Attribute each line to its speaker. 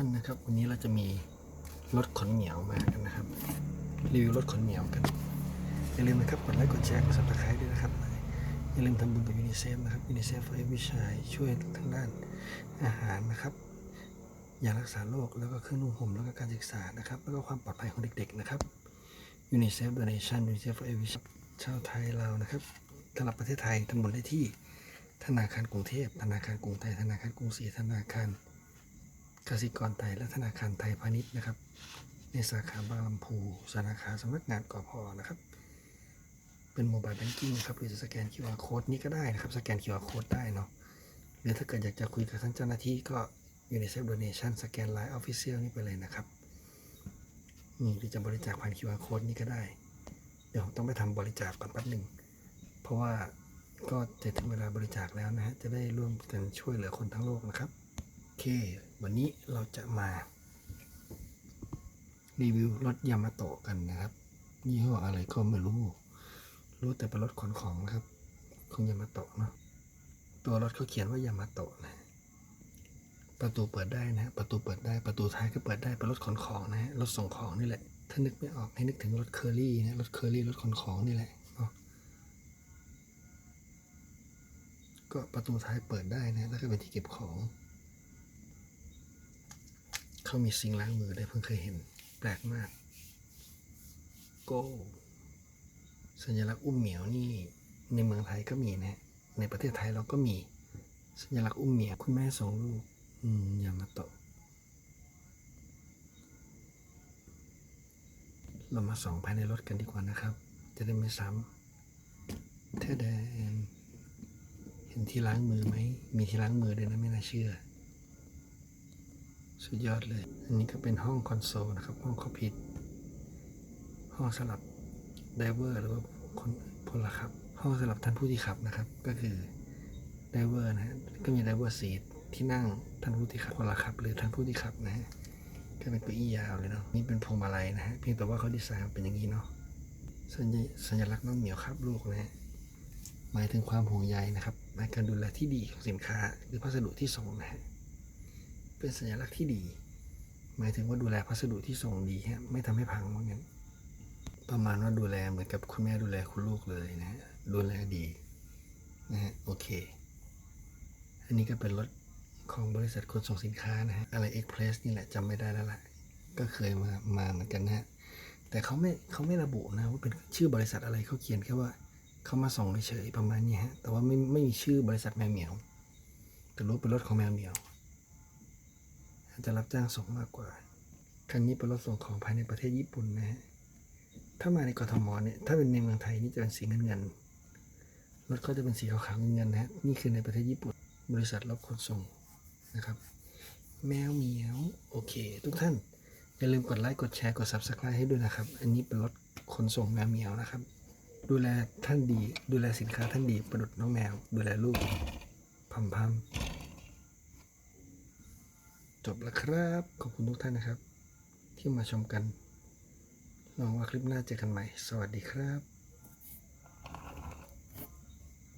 Speaker 1: ท่านนะครับวันนี้เราจะมีรถขนเหมียวมากันนะครับรีวิวรถขนเหมียวกันอย่าลืมนะครับกดไลค์กดแชร์กดซับสไครต์ด้วยนะครับอย่าลืมทำบุญกับยูนิเซฟนะครับยูนิเซฟเพื่อวิชัยช่วยทางด้านอาหารนะครับยารักษาโรคแล้วก็เครื่องนุ่งห่มแล้วก็การศึกษานะครับ แล้วก็ความปลอดภัยของเด็กๆนะครับยูนิเซฟโดเนชั่นยูนิเซฟเพื่อวิชัยชาวไทยเรานะครับสำหรับประเทศไทยทำบุญได้ที่ธนาคารกรุงเทพธนาคารกรุงไทยธนาคารกรุงศรีธนาคาร กสิกรไทยและธนาคารไทยพาณิชย์นะครับ ในสาขาบางลำพูสาขาสำนักงานกพอนะครับ เป็นโมบายแบงกิ้งครับหรือจะสแกน QR code นี้ก็ได้นะครับ สแกน QR code ได้เนาะหรือถ้าเกิดอยากจะคุยกับท่านเจ้าหน้าที่ก็อยู่ในเซฟโดเนชั่นสแกนไลน์ออฟฟิเชียลนี่ไปเลยนะครับนี่หรือจะบริจาคผ่าน QR code นี้ก็ได้ เดี๋ยวผมต้องไปทำบริจาคก่อนแป๊บหนึ่ง เพราะว่าก็จะถึงเวลาบริจาคแล้วนะฮะ จะได้ร่วมกันช่วยเหลือคนทั้งโลกนะครับ อเค วันนี้เราจะมารีวิวรถยามาโตะกันนะครับ ยี่ห้ออะไรก็ไม่รู้ รู้แต่เป็นรถขนของนะครับของยามาโตะเนาะ ตัวรถเขาเขียนว่ายามาโตะนะ ประตูเปิดได้นะฮะประตูเปิดได้ ประตูท้ายก็เปิดได้ เป็นรถขนของนะฮะรถส่งของนี่แหละ ถ้านึกไม่ออกให้นึกถึงรถเคอรี่นะ รถเคอรี่รถขนของนี่แหละเนาะก็ประตูท้ายเปิดได้นะ แล้วก็เป็นที่เก็บของ เขามีซิงล้างมือได้เพิ่งเคยเห็น แปลกมาก โก้ สัญลักษณ์อุ้มเหมียวนี่ ในเมืองไทยก็มีนะฮะในประเทศไทยเราก็มี สัญลักษณ์อุ้มเหมียวคุณแม่ส่งลูก อืมยามาโตะเรามาส่องภายในรถกันดีกว่านะครับ จะได้ไม่ซ้ำเทแดนเห็นที่ล้างมือไหม มีที่ล้างมือด้วยนะไม่น่าเชื่อ สุดยอดเลย อันนี้ก็เป็นห้องคอนโซลนะครับ ห้องคอพิทห้องสำหรับไดเวอร์หรือว่าคนพลขับ ห้องสำหรับท่านผู้ที่ขับนะครับ ก็คือไดเวอร์นะฮะก็มีไดเวอร์ซีทที่นั่งท่านผู้ที่ขับพลขับ หรือท่านผู้ที่ขับนะฮะก็เป็นเก้าอี้ยาวเลยเนาะนี่เป็นพวงมาลัยนะฮะเพียงแต่ว่าเขาดีไซน์เป็นอย่างนี้เนาะสัญญลักษณ์น้องเหมียวครับลูกนะฮะหมายถึงความห่วงใยนะครับหมายการดูแลที่ดีของสินค้า หรือพัสดุที่ส่งนะฮะ เป็นสัญลักษณ์ที่ดี หมายถึงว่าดูแลพัสดุที่ส่งดีฮะไม่ทำให้พังว่างั้นประมาณว่าดูแลเหมือนกับคุณแม่ดูแลคุณลูกเลยนะดูแลดีนะฮะโอเค อันนี้ก็เป็นรถของบริษัทขนส่งสินค้านะฮะอะไรเอ็กเพรสนี่แหละจำไม่ได้แล้วล่ะ ก็เคยมามาเหมือนกันนะฮะแต่เขาไม่เขาไม่ระบุนะว่าเป็นชื่อบริษัทอะไรเขาเขียนแค่ว่าเขามาส่งเฉยประมาณนี้ฮะแต่ว่าไม่ไม่มีชื่อบริษัทแมวเหมียวแต่รู้เป็นรถของแมวเหมียว จะรับจ้างส่งมากกว่า คันนี้เป็นรถส่งของภายในประเทศญี่ปุ่นนะฮะ ถ้ามาในกทมเนี่ย ถ้าเป็นในเมืองไทยนี่จะเป็นสีเงินเงิน รถก็จะเป็นสีขาวๆเงินเงินนะฮะ นี่คือในประเทศญี่ปุ่น บริษัทรับขนส่งนะครับ แมวเหมียว โอเค ทุกท่านอย่าลืมกดไลค์ กดแชร์ กด subscribe ให้ด้วยนะครับ อันนี้เป็นรถขนส่งแมวเหมียวนะครับ ดูแลท่านดี ดูแลสินค้าท่านดี ประดุดน้องแมว ดูแลลูกพัมพัม จบแล้วครับ ขอบคุณทุกท่านนะครับ ที่มาชมกันหวังว่าคลิปหน้าเจอกันใหม่ สวัสดีครับ